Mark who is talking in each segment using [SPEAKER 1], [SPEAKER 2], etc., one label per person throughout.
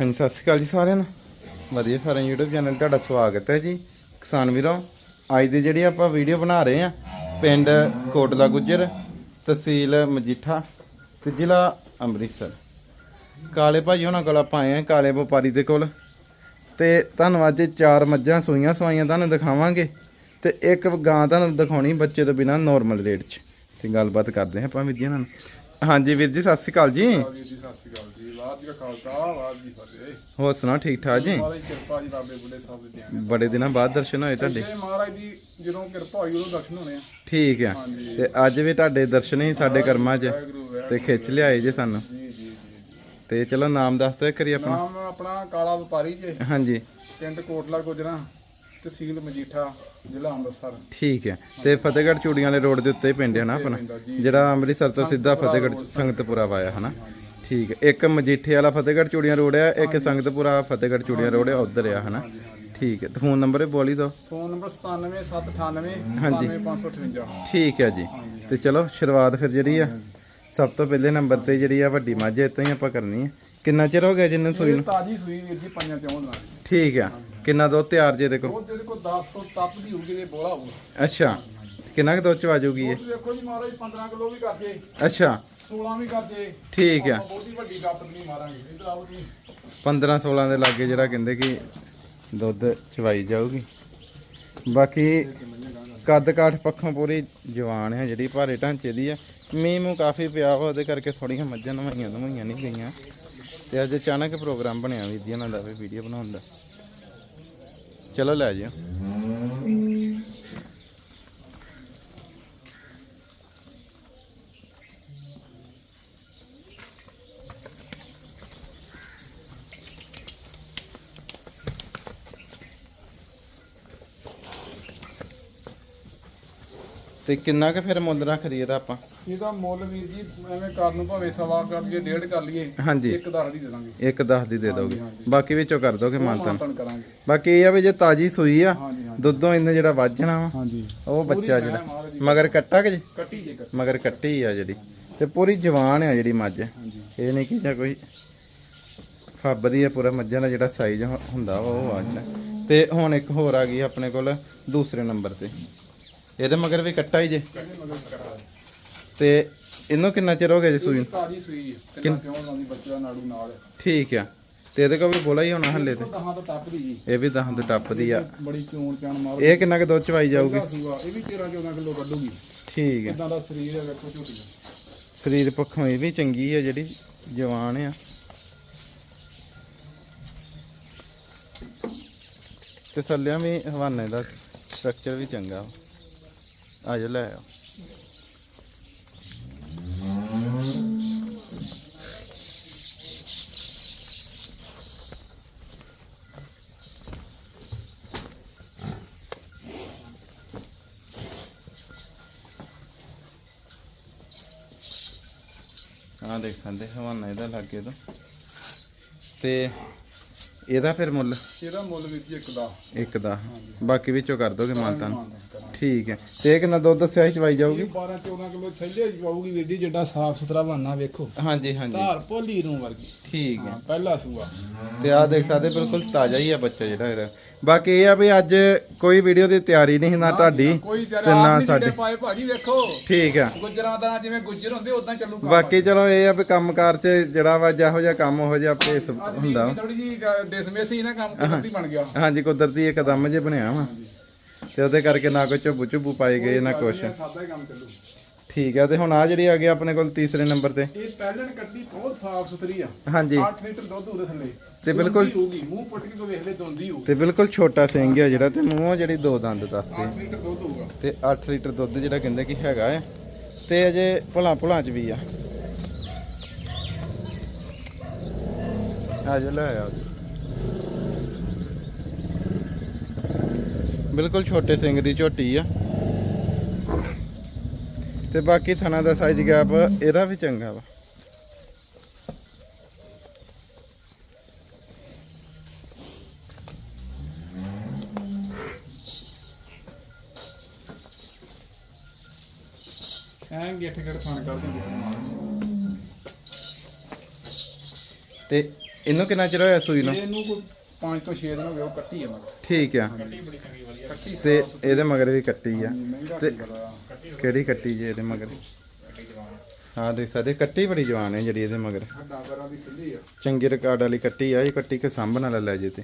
[SPEAKER 1] ਹਾਂਜੀ, ਸਤਿ ਸ਼੍ਰੀ ਅਕਾਲ ਜੀ ਸਾਰਿਆਂ ਨੂੰ। ਵਧੀਆ ਫਾਰਮ YouTube ਚੈਨਲ ਤੁਹਾਡਾ ਸਵਾਗਤ ਹੈ ਜੀ। ਕਿਸਾਨ ਵੀਰੋ, ਅੱਜ ਦੀ ਜਿਹੜੀ ਆਪਾਂ ਵੀਡੀਓ ਬਣਾ ਰਹੇ ਆ ਪਿੰਡ ਕੋਟਲਾ ਗੁੱਜਰ, ਤਹਿਸੀਲ ਮਜੀਠਾ ਤੇ ਜ਼ਿਲ੍ਹਾ ਅੰਮ੍ਰਿਤਸਰ। ਕਾਲੇ ਭਾਜੀ ਉਹਨਾਂ ਕੋਲ ਆਪਾਂ ਆਏ ਆ ਕਾਲੇ ਵਪਾਰੀ ਦੇ ਕੋਲ। ਤੇ ਤੁਹਾਨੂੰ ਅੱਜ ਚਾਰ ਮੱਝਾਂ ਸੂਈਆਂ ਸਵਾਈਆਂ ਤੁਹਾਨੂੰ ਦਿਖਾਵਾਂਗੇ ਤੇ ਇੱਕ ਗਾਂ ਤੁਹਾਨੂੰ ਦਿਖਾਉਣੀ ਬੱਚੇ ਤੋਂ ਬਿਨਾ ਨਾਰਮਲ ਰੇਟ 'ਚ। ਤੇ ਗੱਲਬਾਤ ਕਰਦੇ ਹਾਂ ਆਪਾਂ ਵੀਰ ਜੀ ਇਹਨਾਂ ਨਾਲ। ਹਾਂਜੀ ਵੀਰ ਜੀ। ਸਤਿ ਸ਼੍ਰੀ ਅਕਾਲ ਜੀ,
[SPEAKER 2] ਸਤਿ ਸ਼੍ਰੀ ਅਕਾਲ। ਵਾਹਿਗੁਰੂ ਜੀ ਕਾ ਖਾਲਸਾ ਵਾਹਿਗੁਰੂ ਜੀ ਕੀ ਫਤਿਹ।
[SPEAKER 1] ਹੋਰ ਸੁਣਾ ਠੀਕ ਠਾਕ ਜੀ?
[SPEAKER 2] ਮਹਾਰਾਜ ਦੀ ਕਿਰਪਾ ਜੀ ਬਾਬੇ ਬੁੱਢੇ ਸਾਹਿਬ ਦੇ ਧਿਆਨ
[SPEAKER 1] ਬੜੇ ਦਿਨਾਂ ਬਾਅਦ ਦਰਸ਼ਨ ਹੋਏ ਤੁਹਾਡੇ।
[SPEAKER 2] ਮਹਾਰਾਜ ਦੀ ਜਦੋਂ ਕਿਰਪਾ ਹੋਈ ਉਦੋਂ ਦਰਸ਼ਨ ਹੋਣੇ ਆ।
[SPEAKER 1] ਠੀਕ ਆ।
[SPEAKER 2] ਹਾਂਜੀ।
[SPEAKER 1] ਤੇ ਅੱਜ ਵੀ ਤੁਹਾਡੇ ਦਰਸ਼ਨ ਹੀ ਸਾਡੇ ਕਰਮਾਂ 'ਚ
[SPEAKER 2] ਵਾਹਿਗੁਰੂ ਵਾਹਿਗੁਰੂ।
[SPEAKER 1] ਤੇ ਖਿੱਚ ਲਿਆਏ ਜੇ ਸਾਨੂੰ।
[SPEAKER 2] ਜੀ ਜੀ ਜੀ
[SPEAKER 1] ਤੇ ਚਲੋ ਨਾਮ ਦੱਸ ਦਿਓ ਕਰੀ ਆਪਣਾ।
[SPEAKER 2] ਨਾਮ ਆਪਣਾ ਕਾਲਾ ਵਪਾਰੀ ਜੇ।
[SPEAKER 1] ਹਾਂਜੀ।
[SPEAKER 2] ਪਿੰਡ ਕੋਟਲਾ ਗੁਜਰਾ ਤਹਿਸੀਲ ਮਜੀਠਾ ਜ਼ਿਲ੍ਹਾ ਅੰਮ੍ਰਿਤਸਰ।
[SPEAKER 1] ਠੀਕ ਹੈ ਤੇ ਫਤਿਹਗੜ੍ਹ ਚੂੜੀਆਂ ਵਾਲੇ ਰੋਡ ਦੇ ਉੱਤੇ ਹੀ ਪਿੰਡ ਹੈ ਨਾ ਆਪਣਾ।
[SPEAKER 2] ਪੈਂਦਾ ਜੀ।
[SPEAKER 1] ਜਿਹੜਾ ਅੰਮ੍ਰਿਤਸਰ ਤੋਂ ਸਿੱਧਾ ਫਤਿਹਗੜ੍ਹ ਸੰਗਤਪੁਰਾ ਵਾਇਆ ਹਨਾ ਠੀਕ ਹੈ। ਇੱਕ ਮਜੀਠੇ ਵਾਲਾ ਫਤਿਹਗੜ੍ਹ ਚੂੜੀਆਂ ਰੋਡ ਆ ਇੱਕ ਸੰਗਤਪੁਰਾ ਫਤਿਹਗੜ੍ਹ ਚੂੜੀਆਂ ਰੋਡ ਆ ਉਧਰ ਆ ਹਨਾ? ਠੀਕ ਹੈ। ਤੇ ਫੋਨ ਨੰਬਰ ਬੋਲੀ ਦੋ
[SPEAKER 2] ਫੋਨ ਨੰਬਰ 97798 97558
[SPEAKER 1] ਠੀਕ ਹੈ ਜੀ। ਤੇ ਚਲੋ ਸ਼ੁਰੂਆਤ ਫਿਰ ਜਿਹੜੀ ਆ ਸਭ ਤੋਂ ਪਹਿਲੇ ਨੰਬਰ ਤੇ ਜਿਹੜੀ ਆ ਵੱਡੀ ਮੱਝ ਇੱਥੋਂ ਹੀ ਆਪਾਂ ਕਰਨੀ ਹੈ ਕਿੰਨਾ ਚਿਰ ਹੋ ਗਿਆ ਜਿੰਨੇ ਸੂਈ ਨੂੰ?
[SPEAKER 2] ਤਾਜੀ ਸੂਈ ਵੀਰ ਜੀ ਪੰਜਾਂ ਚੋਂ ਦਿਨਾਂ ਦੀ।
[SPEAKER 1] ਠੀਕ ਆ। ਕਿੰਨਾ ਦੁੱਧ ਤਿਆਰ ਜੇ ਦੇਖੋ?
[SPEAKER 2] ਉਹ ਕੋਲ 10 ਤੋਂ ਤੱਪ ਦੀ ਹੋਊਗੀ ਤੇ ਬੋਲਾ ਹੋਊਗਾ।
[SPEAKER 1] ਅੱਛਾ। ਕਿੰਨਾ ਕੁ ਦੁੱਧ ਚ ਆ ਜਾਊਗੀ ਇਹ?
[SPEAKER 2] ਦੇਖੋ ਜੀ ਮਹਾਰਾਜ 15 ਕਿਲੋ ਵੀ ਕਰ ਜੇ।
[SPEAKER 1] ਅੱਛਾ।
[SPEAKER 2] 16 ਵੀ ਕਰ ਜੇ।
[SPEAKER 1] ਠੀਕ ਆ।
[SPEAKER 2] ਬਹੁਤੀ ਵੱਡੀ ਗੱਪ ਨਹੀਂ ਮਾਰਾਂਗੇ ਇਧਰ ਆਓ ਜੀ।
[SPEAKER 1] 15 16 ਦੇ ਲਾਗੇ ਜਿਹੜਾ ਕਹਿੰਦੇ ਕਿ ਦੁੱਧ ਚਵਾਈ ਜਾਊਗੀ। ਬਾਕੀ ਕੱਦ ਕਾਠ ਪੱਖੋਂ ਪੂਰੀ ਜਵਾਨ ਹੈ ਜਿਹੜੀ ਭਾਰੇ ਢਾਂਚੇ ਦੀ ਆ। ਮੀਂਹ ਮੂੰਹ ਕਾਫੀ ਪਿਆ ਵਾ ਉਹਦੇ ਕਰਕੇ ਥੋੜੀਆਂ ਮੱਝਾਂ ਨਵਾਈਆਂ ਨਵਾਈਆਂ ਨਹੀਂ ਗਈਆਂ। ਤੇ ਅੱਜ ਅਚਾਨਕ ਪ੍ਰੋਗਰਾਮ ਬਣਿਆ ਵੀ ਜੀ ਇਹਨਾਂ ਦਾ ਵੀ ਵੀਡੀਓ ਬਣਾਉਣ ਦਾ। ਚਲੋ ਲੈ ਜਿਓ। ਤੇ ਕਿੰਨਾ ਕੁ ਫਿਰ ਮੁੱਲ ਰੱਖਦੀ ਇਹਦਾ ਆਪਾਂ?
[SPEAKER 2] ਇਹਦਾ ਮੁੱਲ ਵੀਰ ਜੀ ਐਵੇਂ ਕਰ ਨੂੰ ਭਾਵੇਂ ਸਵਾ ਕਰ ਲਈਏ ਡੇਢ ਕਰ ਲਈਏ
[SPEAKER 1] ਹਾਂਜੀ।
[SPEAKER 2] ਇੱਕ ਦਸ ਦੀ ਦੇ ਦਾਂਗੇ।
[SPEAKER 1] ਇੱਕ 10 ਦੀ ਦੇ ਦੋਗੇ। ਬਾਕੀ ਵਿੱਚੋਂ ਕਰ ਦੋਗੇ ਮਾਨਤਨ?
[SPEAKER 2] ਕਰਾਂਗੇ।
[SPEAKER 1] ਬਾਕੀ ਇਹ ਆ ਵੀ ਜੇ ਤਾਜੀ ਸੂਈ ਆ ਦੁੱਧੋਂ ਇਹਨੇ ਜਿਹੜਾ ਵੱਜ ਜਾਣਾ ਵਾ
[SPEAKER 2] ਹਾਂਜੀ।
[SPEAKER 1] ਉਹ ਬੱਚਾ ਜਿਹੜਾ। ਮਗਰ ਕੱਟਾ ਕਿ ਜੀ?
[SPEAKER 2] ਕੱਟੀ ਜੇ
[SPEAKER 1] ਮਗਰ ਕੱਟੀ ਆ ਜਿਹੜੀ। ਤੇ ਪੂਰੀ ਜਵਾਨ ਆ ਜਿਹੜੀ ਮੱਝ। ਇਹ ਨਹੀਂ ਕਿ ਜਾਂ ਕੋਈ ਫੱਬਦੀ ਆ ਪੂਰਾ ਮੱਝਾਂ ਦਾ ਜਿਹੜਾ ਸਾਈਜ਼ ਹੁੰਦਾ ਵਾ ਉਹ ਅੱਜ ਤੇ ਹੁਣ ਇੱਕ ਹੋਰ ਆ ਗਈ ਆਪਣੇ ਕੋਲ ਦੂਸਰੇ ਨੰਬਰ ਤੇ। ਇਹਦੇ ਮਗਰ ਵੀ ਕੱਟਾ ਹੀ ਜੇ। ਤੇ ਇਹਨੂੰ ਕਿੰਨਾ ਚਿਰ ਹੋ ਗਿਆ ਜੀ ਸੂਈ ਨੂੰ?
[SPEAKER 2] ਤਾਜੀ ਸੂਈ ਹੈ ਕਿੰਨਾ ਕਿਉਂ ਲਾਉਂਦੀ ਬੱਚਾ ਨਾੜੂ ਨਾਲ?
[SPEAKER 1] ਠੀਕ ਆ। ਤੇ ਇਹਦੇ ਕੋਲ ਵੀ ਬੋਲਾ ਹੀ ਹੋਣਾ ਹੱਲੇ ਤੇ।
[SPEAKER 2] ਉਹ ਦਹਾਂ ਤੋਂ ਟੱਪਦੀ ਜੀ।
[SPEAKER 1] ਇਹ ਵੀ ਦਹਾਂ ਤੇ ਟੱਪਦੀ ਆ।
[SPEAKER 2] ਬੜੀ ਚੋਣ ਚਾਣ ਮਾਰ
[SPEAKER 1] ਇਹ ਕਿੰਨਾ ਕੁ ਦੁੱਧ ਚਵਾਈ ਜਾਊਗੀ?
[SPEAKER 2] ਇਹਦਾ ਸੂਆ ਇਹ ਵੀ 13 14 ਕਿਲੋ ਕੱਢੂਗੀ।
[SPEAKER 1] ਠੀਕ ਹੈ
[SPEAKER 2] ਇਦਾਂ ਦਾ ਸਰੀਰ ਹੈ ਵੇਖੋ ਝੋਟੀ ਦਾ
[SPEAKER 1] ਸਰੀਰ ਪੱਖੋਂ ਇਹ ਵੀ ਚੰਗੀ ਹੈ ਜਿਹੜੀ ਜਵਾਨ ਆ। ਤੇ ਥੱਲਿਆਂ ਵੀ ਹਵਾਨੇ ਦਾ ਸਟਰਕਚਰ ਵੀ ਚੰਗਾ। ਆ ਜਾ ਲੈ ਆ। ਆ ਦੇਖ ਸਕਦੇ ਹਵਾਨਾ ਇਹਦਾ ਲੱਗੇ ਤੋਂ। ਤੇ ਇਹਦਾ ਫਿਰ ਮੁੱਲ?
[SPEAKER 2] ਇਹਦਾ ਮੁੱਲ ਵੀਰ ਜੀ ਇੱਕ ਦਾ।
[SPEAKER 1] ਇੱਕ ਦਾ। ਬਾਕੀ ਵਿੱਚੋਂ ਕਰ ਦੋਗੇ ਮਾਨਤਾਨ ਠੀਕ ਹੈ। ਤੇ ਇਹ ਕਿੰਨਾ ਦੁੱਧ ਦੱਸਿਆ ਸੀ ਚਵਾਈ ਜਾਊਗੀ?
[SPEAKER 2] ਇਹ 12 14 ਕਿਲੋ ਸਹਿਜੇ ਪਾਊਗੀ ਵੀਰ ਜੀ ਜਿੱਡਾ ਸਾਫ਼ ਸੁਥਰਾ ਬਣਨਾ ਵੇਖੋ।
[SPEAKER 1] ਹਾਂਜੀ ਹਾਂਜੀ।
[SPEAKER 2] ਧਾਰ ਭੋਲੀ ਨੂੰ ਵਰਗੀ।
[SPEAKER 1] ਠੀਕ ਹੈ।
[SPEAKER 2] ਹਾਂ ਪਹਿਲਾ ਸੂਆ।
[SPEAKER 1] ਤੇ ਆ ਦੇਖ ਸਕਦੇ ਬਿਲਕੁਲ ਤਾਜ਼ਾ ਹੀ ਆ ਬੱਚਾ ਜਿਹੜਾ ਇਹਦਾ। ਬਾਕੀ ਇਹ ਆ ਵੀ ਅੱਜ ਕੋਈ ਵੀਡੀਓ ਦੀ ਤਿਆਰੀ ਨਹੀਂ ਨਾ ਤੁਹਾਡੀ
[SPEAKER 2] ਕੋਈ
[SPEAKER 1] ਤੇ ਨਾ ਸਾਡੇ।
[SPEAKER 2] ਪਾਏ ਭਾਜੀ ਵੇਖੋ।
[SPEAKER 1] ਠੀਕ ਆ
[SPEAKER 2] ਗੁੱਜਰਾਂ ਦਾ ਜਿਵੇਂ ਗੁੱਜਰ ਹੁੰਦੇ ਉਦਾਂ ਚੱਲੂ
[SPEAKER 1] ਬਾਕੀ ਚਲੋ ਇਹ ਆ ਵੀ ਕੰਮਕਾਰ 'ਚ ਜਿਹੜਾ ਵਾ ਜਿਹੋ ਜਿਹਾ ਕੰਮ ਹੋ ਜਿਹਾ ਪੇਸ ਹੁੰਦਾ।
[SPEAKER 2] ਥੋੜੀ ਜੀ ਡਿਸਮਿਸ ਹੀ ਨਾ ਕੰਮ ਕੁਦਰਤੀ ਬਣ ਗਿਆ।
[SPEAKER 1] ਹਾਂਜੀ ਕੁਦਰਤੀ ਇੱਕਦਮ ਜੇ ਬਣਿਆ ਵਾ। ਤੇ ਉਹਦੇ ਕਰਕੇ ਨਾ ਕੋਈ ਝੁੱਬੂ ਝੁੱਬੂ ਪਾਏ ਗਏ ਨਾ ਕੁਛ।
[SPEAKER 2] ਸਾਦਾ ਹੀ ਕੰਮ ਚੱਲੂ।
[SPEAKER 1] ਠੀਕ ਆ ਤੇ ਹੁਣ ਆ ਜਿਹੜੀ ਆ ਗਈ ਆਪਣੇ ਕੋਲ ਤੀਸਰੇ ਨੰਬਰ ਤੇ।
[SPEAKER 2] ਇਹ ਪਹਿਲਣ ਕੱਢੀ ਬਹੁਤ ਸਾਫ਼ ਸੁਥਰੀ ਆ।
[SPEAKER 1] ਹਾਂਜੀ।
[SPEAKER 2] 8 ਲੀਟਰ ਦੁੱਧ ਉਹਦੇ ਥੱਲੇ।
[SPEAKER 1] ਤੇ ਬਿਲਕੁਲ-
[SPEAKER 2] ਹੋਊਗੀ ਮੂੰਹ ਪੁੱਟ ਕੇ ਵੇਖ ਲੈ ਦੋਂਦੀ ਹੋਊ
[SPEAKER 1] ਤੇ ਬਿਲਕੁਲ ਛੋਟਾ ਸਿੰਘ ਆ ਜਿਹੜਾ ਤੇ ਮੂੰਹੋਂ ਜਿਹੜੀ ਦੋ ਦੰਦ ਦੱਸਦੇ
[SPEAKER 2] 8 ਲੀਟਰ ਦੁੱਧ ਹੋਊਗਾ।
[SPEAKER 1] ਤੇ 8 ਲੀਟਰ ਦੁੱਧ ਜਿਹੜਾ ਕਹਿੰਦੇ ਕਿ ਹੈਗਾ ਆ। ਤੇ ਅਜੇ ਭਲਾ ਭੁਲਾ ਚ ਵੀ ਆ। ਆ ਜਾ ਲੈ ਆ। ਬਿਲਕੁਲ ਛੋਟੇ ਸਿੰਘ ਦੀ ਝੋਟੀ ਆ। ਤੇ ਬਾਕੀ ਥਣਾ ਦਾ ਸਾਈਜ਼ ਗੈਪ ਇਹਦਾ ਵੀ ਚੰਗਾ ਵਾ।
[SPEAKER 2] ਐਂ ਗਿੱਠ ਗਿੱਠ ਖਾਣ ਕਰ ਦਿੰਦੇ
[SPEAKER 1] ਤੇ ਇਹਨੂੰ ਕਿੰਨਾ ਚਿਰ ਹੋਇਆ ਸੂਈ ਨੂੰ?
[SPEAKER 2] ਇਹਨੂੰ ਕੋਈ 5 ਤੋਂ 6 ਦਿਨ ਹੋ ਗਏ ਉਹ ਕੱਟੀ ਆ ਮੈਂ
[SPEAKER 1] ਠੀਕ ਆ।
[SPEAKER 2] ਕੱਟੀ
[SPEAKER 1] ਤੇ ਇਹਦੇ ਮਗਰ ਵੀ ਕੱਟੀ ਆ।
[SPEAKER 2] ਮਹਿੰਗਾ
[SPEAKER 1] ਤੇ- ਕਿਹੜੀ ਕੱਟੀ ਜੀ ਇਹਦੇ ਮਗਰ? ਹਾਂ ਦੇਖ ਸਕਦੇ ਕੱਟੀ ਬੜੀ ਜਵਾਨ ਹੈ ਜਿਹੜੀ ਇਹਦੇ ਮਗਰ।
[SPEAKER 2] ਹੱਡਾਂ ਪੈਰਾਂ ਦੀ ਖੁੱਲੀ ਆ।
[SPEAKER 1] ਚੰਗੀ ਰਿਕਾਰਡ ਵਾਲੀ ਕੱਟੀ ਆ ਇਹ ਕੱਟੀ ਕੇ ਸਾਂਭਣ ਵਾਲਾ ਲੈ ਜੇ ਤੇ।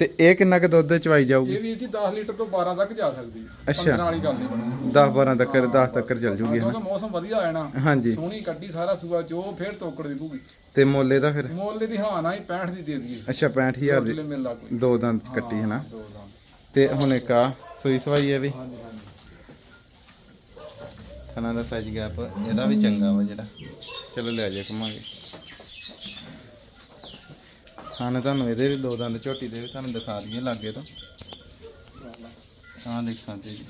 [SPEAKER 1] ਤੇ ਇਹ ਕਿੰਨਾ ਕੁ ਦੁੱਧ ਚਵਾਈ ਜਾਊਗੀ?
[SPEAKER 2] ਇਹ ਵੀ ਜੀ 10 ਲੀਟਰ ਤੋਂ 12 ਤੱਕ ਜਾ ਸਕਦੀ। ਹੈ
[SPEAKER 1] ਅੱਛਾ।
[SPEAKER 2] 15 ਵਾਲੀ ਗੱਲ ਨਹੀਂ ਬਣੂਗੀ
[SPEAKER 1] 10 12 ਤੱਕ 10 ਤੱਕ ਚੱਲ ਜੂਗੀ ਹਨਾ
[SPEAKER 2] ਕਿਉਂਕਿ ਮੌਸਮ ਵਧੀਆ ਹੋਇਆ ਨਾ।
[SPEAKER 1] ਹਾਂਜੀ।
[SPEAKER 2] ਸੋਹਣੀ ਕੱਟੀ ਸਾਰਾ ਸੂਆ ਜੋ ਫੇਰ ਤੋਕੜ ਵਿਕੂਗੀ
[SPEAKER 1] ਤੇ ਮੋਲੇ ਦਾ ਫਿਰ?
[SPEAKER 2] ਮੁੱਲ ਦੀ ਹਾਂ ਨਾ ਹੀ 65 ਦੀ ਦੇ ਦਈਏ।
[SPEAKER 1] ਅੱਛਾ 65000 ਦੀ।
[SPEAKER 2] ਕਿਲੇ ਮਿਲ ਲਾ ਕੋਈ।
[SPEAKER 1] ਦੋ ਦੰਦ ਕੱਟੀ ਹਨਾ
[SPEAKER 2] ਦੋ ਦਾ
[SPEAKER 1] ਤੇ ਹੁਣ ਇੱਕ ਆ ਸੂਈ ਸਵਾਈ ਹੈ ਵੀ।
[SPEAKER 2] ਹਾਂਜੀ ਹਾਂਜੀ।
[SPEAKER 1] ਥਣਾ ਦਾ ਸਾਈਜ਼ ਗੈਪ ਇਹਦਾ ਵੀ ਚੰਗਾ ਵਾ ਜਿਹੜਾ। ਚਲੋ ਲੈ ਜਾ ਘੁਮਾਂਗੇ। ਹਾਂ ਨਾ ਤੁਹਾਨੂੰ ਇਹਦੇ ਵੀ ਦੋ ਦੰਦ ਝੋਟੀ ਦੇ ਵੀ ਤੁਹਾਨੂੰ ਦਿਖਾ ਦਈਏ ਲਾਗੇ ਤੋਂ। ਹਾਂ ਦੇਖ ਸਕਦੇ ਜੀ।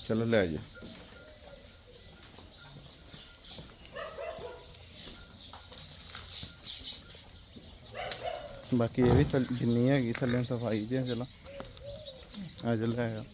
[SPEAKER 1] ਚਲੋ ਲੈ ਜਾ। ਬਾਕੀ ਇਹ ਵੀ ਜਿੰਨੀ ਹੈਗੀ ਥੱਲੇ ਸਫ਼ਾਈ ਜੀ ਚਲੋ। ਆ ਜਾ ਲੈ ਆ।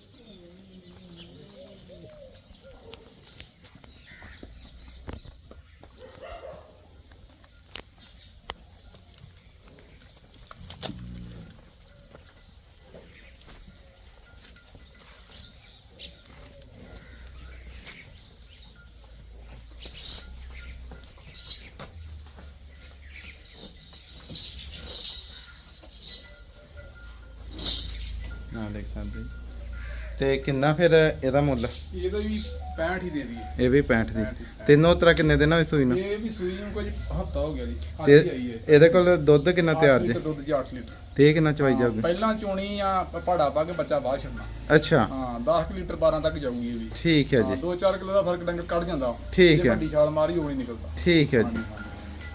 [SPEAKER 1] ਨਾ ਦੇਖ ਸਕਦੇ ਜੀ। ਤੇ ਕਿੰਨਾ ਫਿਰ ਇਹਦਾ ਮੁੱਲ?
[SPEAKER 2] ਇਹਦਾ ਵੀ 65 ਹੀ ਦੇ ਦਈਏ।
[SPEAKER 1] ਇਹ ਵੀ 65 ਦੀ। ਤਿੰਨੋਂ ਤਰ੍ਹਾਂ ਕਿੰਨੇ ਦਿਨ ਹੋਏ ਸੂਈ ਨੂੰ
[SPEAKER 2] ਇਹ ਵੀ ਸੂਈ ਨੂੰ ਕੁਝ ਹਫਤਾ ਹੋ ਗਿਆ ਜੀ। ਅੱਜ
[SPEAKER 1] ਤੇ
[SPEAKER 2] ਹੀ ਆਈ ਹੈ।
[SPEAKER 1] ਇਹਦੇ ਕੋਲ ਦੁੱਧ ਕਿੰਨਾ ਤਿਆਰ ਜੇ?
[SPEAKER 2] ਲੀਟਰ ਦੁੱਧ ਜੀ 8 ਲੀਟਰ।
[SPEAKER 1] ਤੇ ਇਹ ਕਿੰਨਾ ਚਵਾਈ ਜਾਊਗੀ?
[SPEAKER 2] ਪਹਿਲਾਂ ਚੋਣੀ ਆ ਪਹਾੜਾ ਪਾ ਕੇ ਬੱਚਾ ਬਾਹਰ ਛੱਡਣਾ।
[SPEAKER 1] ਅੱਛਾ।
[SPEAKER 2] ਹਾਂ 10 ਕੁ ਲੀਟਰ 12 ਤੱਕ ਜਾਊਗੀ ਇਹ ਵੀ।
[SPEAKER 1] ਠੀਕ ਹੈ
[SPEAKER 2] ਹਾਂ
[SPEAKER 1] ਜੀ।
[SPEAKER 2] 2-4 ਕਿਲੋ ਦਾ ਫ਼ਰਕ ਡੰਗਰ ਕੱਢ ਜਾਂਦਾ।
[SPEAKER 1] ਠੀਕ
[SPEAKER 2] ਜੇ
[SPEAKER 1] ਹੈ।
[SPEAKER 2] ਵੱਡੀ ਛਾਲ ਮਾਰੀ ਉਹ ਨਹੀਂ ਨਿਕਲਦਾ।
[SPEAKER 1] ਠੀਕ ਹੈ ਜੀ।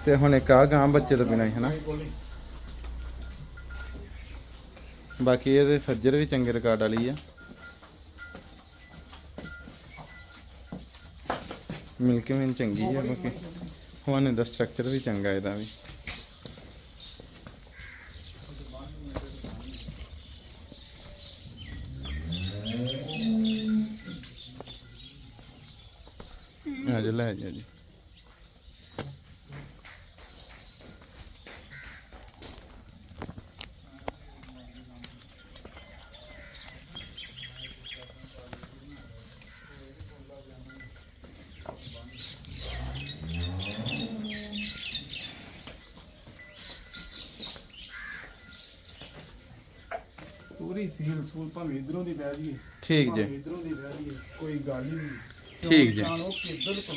[SPEAKER 1] ਤੇ ਹੁਣ ਇੱਕ ਆ ਗਾਂ ਬੱਚੇ ਤੋਂ ਬਿਨਾਂ ਹੀ ਹਨਾ ਬਾਕੀ ਇਹਦੇ ਸੱਜਰ ਵੀ ਚੰਗੇ ਰਿਕਾਰਡ ਵਾਲੀ ਆ। ਮਿਲਕ ਵੀ ਚੰਗੀ ਆ ਬਾਕੀ। ਹੁਣ ਇਹਦਾ ਸਟਰਕਚਰ ਵੀ ਚੰਗਾ ਇਹਦਾ ਵੀ। ਆ ਜੀ, ਲੈ ਜਾ।
[SPEAKER 2] ਪੂਰੀ ਸੀਲ ਸੂਲ ਭਾਵੇਂ ਇਧਰੋਂ ਦੀ ਬਹਿ ਜੀਏ
[SPEAKER 1] ਠੀਕ ਜੀ।
[SPEAKER 2] ਇਧਰੋਂ ਦੀ ਬਹਿ ਜੀਏ ਕੋਈ ਗੱਲ ਹੀ ਨਹੀਂ।
[SPEAKER 1] ਠੀਕ ਜੀ।
[SPEAKER 2] ਬਿਲਕੁਲ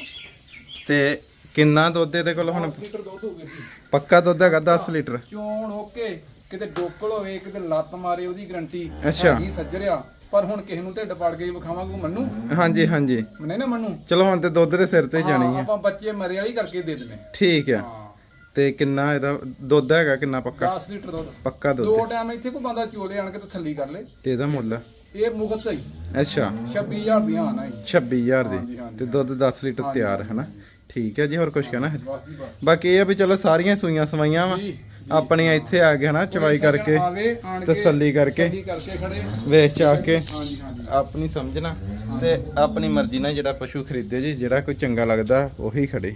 [SPEAKER 1] ਤੇ? ਕਿੰਨਾ ਦੁੱਧ ਇਹਦੇ ਕੋਲ ਹੁਣ?
[SPEAKER 2] 10 ਲੀਟਰ ਦੁੱਧ ਹੋ ਗਿਆ ਜੀ।
[SPEAKER 1] ਪੱਕਾ ਦੁੱਧ ਹੈਗਾ 10 ਲੀਟਰ।
[SPEAKER 2] ਚੋਣ ਓਕੇ ਕਿਤੇ ਡੋਕਲ ਹੋਵੇ ਕਿਤੇ ਲੱਤ ਮਾਰੇ ਉਹਦੀ ਗਰੰਟੀ
[SPEAKER 1] ਅੱਛਾ।
[SPEAKER 2] ਹੈਗੀ ਸੱਜਰਿਆ। ਪਰ ਹੁਣ ਕਿਸੇ ਨੂੰ ਢਿੱਡ ਪਾੜ ਕੇ ਵਿਖਾਵਾਂਗੇ ਮੰਨੂ?
[SPEAKER 1] ਹਾਂਜੀ ਹਾਂਜੀ।
[SPEAKER 2] ਨਹੀਂ ਨਾ ਮੰਨੂ?
[SPEAKER 1] ਚਲੋ ਹੁਣ ਤੇ ਦੁੱਧ ਦੇ ਸਿਰ ਤੇ ਜਾਣੀ
[SPEAKER 2] ਹਾਂ, ਆਪਾਂ ਬੱਚੇ ਮਰੇ ਵਾਲੀ ਕਰਕੇ ਦੇ ਦਿੰਦੇ
[SPEAKER 1] ਠੀਕ ਹਾਂ। ਤੇ ਕਿੰਨਾ ਇਹਦਾ ਦੁੱਧ ਹੈਗਾ ਕਿੰਨਾ ਪੱਕਾ?
[SPEAKER 2] 10 ਲੀਟਰ ਦੁੱਧ।
[SPEAKER 1] ਪੱਕਾ ਦੁੱਧ।
[SPEAKER 2] ਦੋ ਟਾਈਮ ਇੱਥੇ ਕੋਈ ਬੰਦਾ ਚੋਲੇ ਆਣ ਕੇ ਤਸੱਲੀ ਕਰ ਲੇ।
[SPEAKER 1] ਤੇ ਇਹਦਾ ਮੁੱਲ?
[SPEAKER 2] ਇਹ ਮੁਕਤ ਸਹੀ
[SPEAKER 1] ਅੱਛਾ।
[SPEAKER 2] 26000 ਦੀਆਂ ਆਣਾ ਹੀ
[SPEAKER 1] 26000
[SPEAKER 2] ਹਾਂਜੀ,
[SPEAKER 1] ਦੀ। ਤੇ ਦੁੱਧ 10 ਲੀਟਰ ਤਿਆਰ ਹੈ ਨਾ ਠੀਕ ਹੈ ਜੀ ਹੋਰ ਕੁਝ ਕਹਿਣਾ ਹੈ? ਬਾਕੀ ਇਹ ਆ ਵੀ ਚਲੋ ਸਾਰੀਆਂ ਸੂਈਆਂ ਸਵਾਈਆਂ ਵਾ।
[SPEAKER 2] ਜੀ,
[SPEAKER 1] ਆਪਣੀਆਂ ਇੱਥੇ ਆ ਗਏ ਹਨਾ ਚਵਾਈ ਕਰਕੇ ਤਸੱਲੀ ਕਰਕੇ ਵੇਚ ਚਾ ਕੇ ਆਪਣੀ ਸਮਝਣਾ ਤੇ ਆਪਣੀ ਮਰਜ਼ੀ ਨਾਲ ਜਿਹੜਾ ਪਸ਼ੂ ਖਰੀਦੇ ਜੀ ਜਿਹੜਾ ਕੋਈ ਚੰਗਾ ਲੱਗਦਾ ਉਹੀ ਖੜੇ।